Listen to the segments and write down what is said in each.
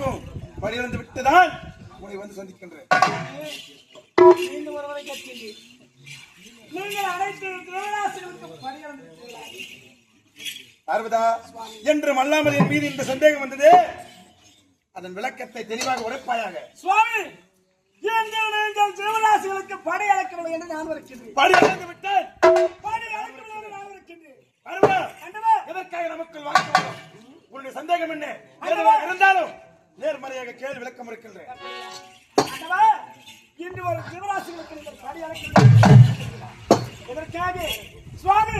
எனக்கும் பணியிழந்து விட்டுதான் உன்னை வந்து சந்திக்கின்றேன். மீண்டும் ஒருவரை கேட்கின்றேன் நீங்கள் அனைத்து பணியிழந்து விட்டீர்களா? பார்வதா என்று மல்லாமலின் மீது இந்த சந்தேகம் வந்தது. அதன் விளக்கத்தை தெளிவாக உரைப்பாயாக. சுவாமி நீங்கள் தேவதாசிகளுக்கு படை அழைக்கவில்லை என்று நான் வருகின்றேன். பணியிழந்து விட்டேன். படை அழைக்கவில்லை என்று நான் வருகின்றேன். எதற்காக நமக்குள் வாக்கு? உன்னுடைய சந்தேகம் என்ன? இருந்தாலும் நேர்மறையாக கேள்வி விளக்கம் இருக்கின்றேன். இன்று படை அழைக்கவில்லை இதற்காக சுவாமி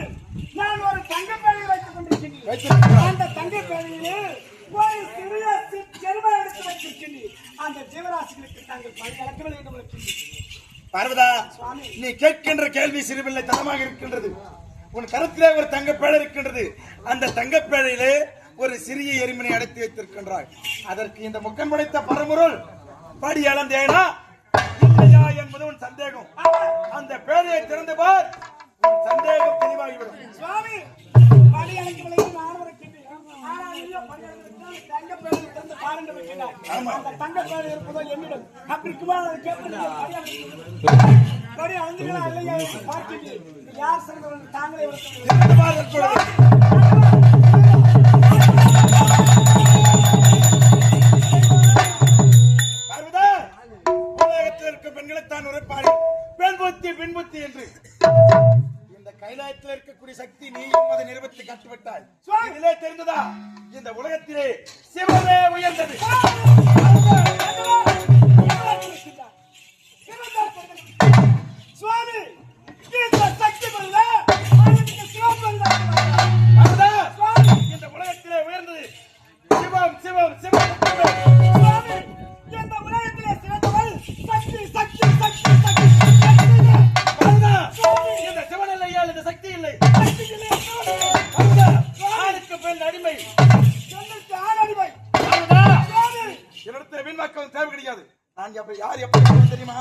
நான் ஒரு தங்கப்பேழை வைத்துக் கொண்டிருக்கின்றேன். அந்த தங்கப்பேழையிலே ஒரு சிறிய சி- செருவை எடுத்து வைத்திருக்கின்றேன். அந்த ஜீவராசிகளுக்கு தாங்கள் படை அழைக்கவில்லை என்று வருகின்றேன் பார்வதா நீ கேட்கின்ற கேள்வி சிறுபிள்ளை தனமாக இருக்கின்றது. உன் கருத்திலே ஒரு தங்கப்பேழை இருக்கின்றது. அந்த தங்கப்பேழையிலே ஒரு சிறிய எரிமனை அடைத்து வைத்திருக்கின்றாய். அதற்கு இந்த முக்கன் படைத்த பரமுருள் படி அளந்தேனா? இல்லையா? என்பது உன் சந்தேகம். அந்த பேழையை திறந்து பார். உன் சந்தேகம் தெளிவாகிவிடும். சுவாமி படி அழைக்கவில்லை நான் வருகின்றேன் இந்த உலகத்திலே சிவமே உயர்ந்தது. சுவாமி சக்தி இந்த உலகத்திலே உயர்ந்தது. சிவம் சிவம் சிவம். இந்த உலகத்திலே சிறந்தவள் சக்தி சக்தி சக்தி சக்தி இந்த சிவன் இல்லையால் இந்த சக்தி இல்லை. சக்தி இல்லை. ஆணுக்கு பெண் அடிமை. வீண்வாக்கம் தேவை கிடையாது நான் எப்ப யார் எப்படி தெரியுமா?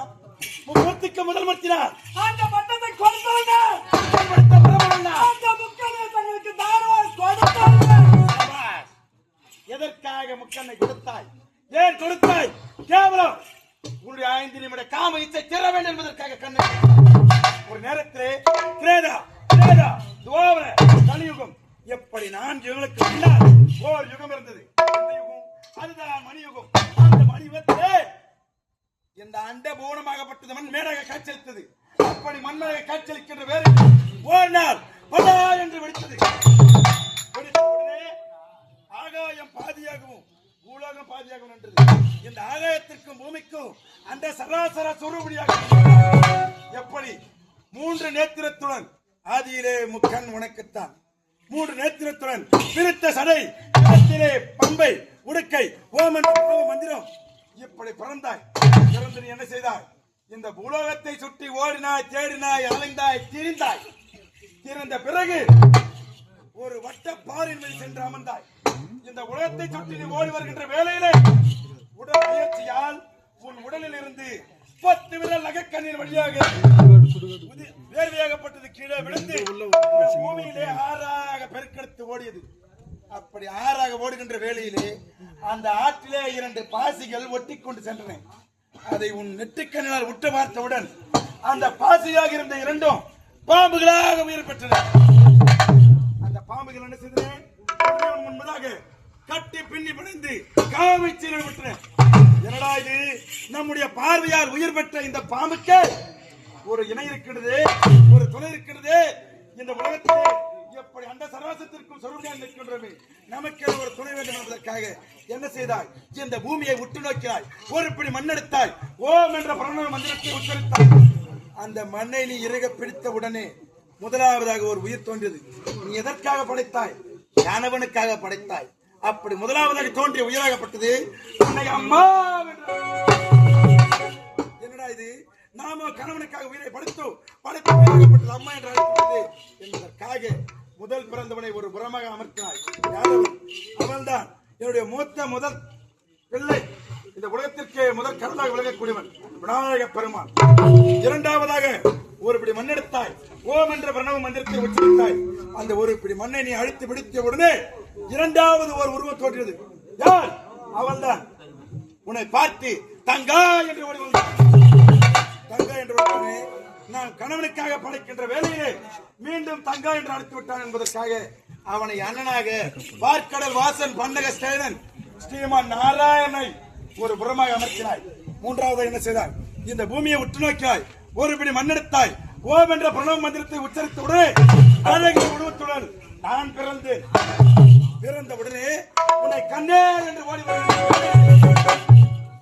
முகூர்த்திக்கு முதல் மர்த்தினார் அந்த பட்டத்தை கொடுத்தாங்க. அந்த முக்கனை தங்களுக்கு தாராளம் கொடுத்தாங்க. எதற்காக முக்கண்ணை கொடுத்தாய்? ஏன் கொடுத்தாய்? கேவலம். உன்னுடைய ஐந்து நிமிட காம இச்சை தர வேண்டும் என்பதற்காக கண்ணை ஒரு நேரத்திலே கிரேதா கிரேதா துவாவர கலியுகம். எப்படி நான்கு யுகங்களுக்கு முன்னால் ஓர் யுகம் இருந்தது. அதுதான் மணியுகம். அந்த மணியுகத்திலே இந்த அண்ட பூணமாகப்பட்டது மண் மேடாக காய்ச்சலித்தது அப்படி மண்மேடாக காய்ச்சலிக்கின்ற வேறு ஓடினார் படா என்று வெடித்தது. ஆகாயம் பாதியாகவும் பூலோகம் பாதியாகவும் நின்றது. இந்த ஆகாயத்திற்கும் பூமிக்கும் அந்த சராசர சுருபடியாக எப்படி? மூன்று நேத்திரத்துடன் ஆதியிலே முக்கன் உனக்குத்தான். மூன்று நேத்திரத்துடன் திருத்த சடை பம்பை ஓம் என்ற பிரணவ மந்திரம். இப்படி பிறந்தாய். பிறந்து நீ என்ன செய்தாய்? இந்த பூலோகத்தை சுற்றி ஓடினாய் தேடினாய் அலைந்தாய் திரிந்தாய். திரிந்த பிறகு ஒரு வட்ட பாரின் மேல் சென்று அமர்ந்தாய். இந்த உலகத்தை சுற்றி நீ ஓடி வருகின்ற வேளையிலே உடல் முயற்சியால் உன் உடலில் இருந்து பத்து விரல் நகைக்கண்ணின் வழியாக வேர்வையாகப்பட்டது கீழே விழுந்து பூமியிலே ஆறாக பெருக்கெடுத்து ஓடியது. அப்படி ஆறாக ஓடுகின்ற வேளையிலே அந்த ஆற்றிலே இரண்டு பாசிகள் ஒட்டி கொண்டு சென்றன. அதை உன் நெட்டுக்கண்ணினால் உற்று பார்த்தவுடன் அந்த பாசியாக இருந்த இரண்டும் பாம்புகளாக உயிர் பெற்றன. அந்த பாம்புகள் என்ன செய்தன? முன்பதாக கட்டி பின்னி பிணைந்து காமிச்சு விட்டன. என்னடா இது? நம்முடைய பார்வையால் உயிர் பெற்ற இந்த பாம்புக்கு ஒரு இணை இருக்கிறது ஒரு துணை இருக்கிறது. இந்த உலகத்தில் எப்படி அந்த சர்வாசத்திற்கும் சொருமையாக நிற்கின்றமே நமக்கு ஒரு துணை வேண்டும் என்பதற்காக என்ன செய்தாய்? இந்த பூமியை உற்று நோக்கினாய். ஒரு பிடி மண்ணெடுத்தாய் ஓம் என்ற பிரணவ மந்திரத்தை உச்சரித்தாய் அந்த மண்ணை நீ இறுக பிடித்த உடனே முதலாவதாக ஒரு உயிர் தோன்றியது. நீ எதற்காக படைத்தாய்? கணவனுக்காக படைத்தாய். அப்படி முதலாவதாக தோன்றிய உயிராகப்பட்டது அம்மா என்று. என்னடா இது? நாம கணவனுக்காக உயிரை படைத்தோம். படைத்து அம்மா என்று அழைக்கப்பட்டது என்பதற்காக முதல் பிறந்தவனை ஒரு புறமாக அமர்த்தினாய். யாதவன் அவன்தான். என்னுடைய மூத்த முதல் பிள்ளை. இந்த உலகத்திற்கு முதல் கடலாக விளங்கக்கூடியவன் விநாயக பெருமான். இரண்டாவதாக ஒரு பிடி மண்ணெடுத்தாய். ஓம் என்ற பிரணவ மந்திரத்தை உச்சரித்தாய். அந்த ஒரு பிடி மண்ணை நீ அழித்து பிடித்த உடனே இரண்டாவது ஒரு உருவம் தோன்றியது. யார்? அவள்தான் உன்னை பார்த்து தங்கா என்று தங்கா என்று நான் கணவனுக்காக படைக்கின்ற வேலையிலே மீண்டும் தங்கா என்று அழைத்து விட்டான் என்பதற்காக அவனை அண்ணனாக வார்க்கடல் வாசன் பண்டக ஸ்டேனன் ஸ்ரீமான் நாராயணனை ஒரு புறமாக அமர்த்தினாய். மூன்றாவது என்ன செய்தாய்? இந்த பூமியை உற்று நோக்கியாய் ஒரு பிடி மண்ணெடுத்தாய். ஓம் என்ற பிரணவ மந்திரத்தை உச்சரித்த அழகிய உருவத்துடன் நான் பிறந்தேன் பிறந்த உடனே உன்னை கண்ணே என்று ஓடி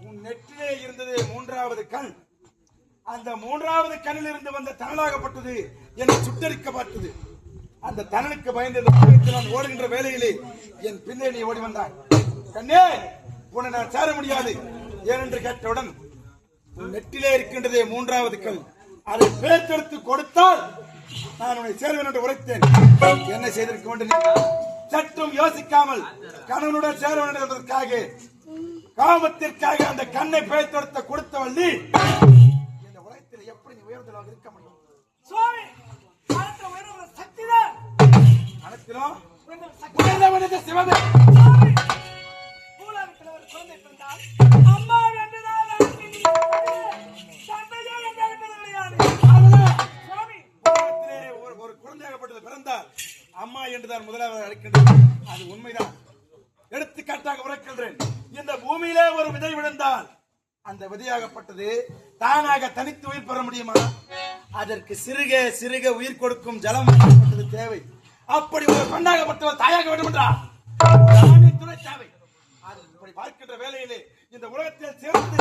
உன் நெற்றிலே இருந்தது மூன்றாவது கண். அந்த மூன்றாவது கண்ணில் இருந்து வந்த தணலாகப்பட்டது என்னை சுட்டரிக்கப்பட்டது. பார்த்தது அந்த தணலுக்கு பயந்து நான் ஓடுகின்ற வேலையிலே என் பின்னே நீ ஓடி வந்தாய். கண்ணே உன்னை நான் சேர முடியாது. ஏனென்று கேட்டவுடன் நெட்டிலே நெற்றிலே இருக்கின்றதே மூன்றாவது கல். அதை பேச்செடுத்து கொடுத்தால் நான் உன்னை சேர்வேன் என்று உரைத்தேன். என்ன செய்திருக்க வேண்டும்? சற்றும் யோசிக்காமல் கணவனுடன் சேர வேண்டும் என்பதற்காக காமத்திற்காக அந்த கண்ணை பேச்செடுத்த கொடுத்தவள் நீ. உலகத்தில் எப்படி நீ உயர்ந்ததாக இருக்க முடியும்? சுவாமி அனைத்திலும் உயர்ந்த சக்தி. உயர்ந்தவன் இந்த சிவமே சுவாமி பூலோகத்தில் ஒரு குழந்தை பிறந்தால் அம்மா என்றுதான் அழைக்கின்றீர்கள். தந்தையே என்று அழைப்பது கிடையாது. சுவாமி. ஒரு ஒரு குழந்தையாகப்பட்டது பிறந்தால் அம்மா என்றுதான் முதலாவது அழைக்கின்றது. அது உண்மைதான். எடுத்துக்காட்டாக உரைக்கின்றேன். இந்த பூமியிலே ஒரு விதை விழுந்தால் அந்த விதையாகப்பட்டது தானாக தனித்து உயிர் பெற முடியுமா? அதற்கு சிறுக சிறுக உயிர் கொடுக்கும் ஜலம் தேவை. அப்படி ஒரு பெண்ணாகப்பட்டவர் தாயாக வேண்டும் என்றார் தானே துணை தேவை. பார்க்கின்ற வேலையிலே இந்த உலகத்தில் சேர்ந்து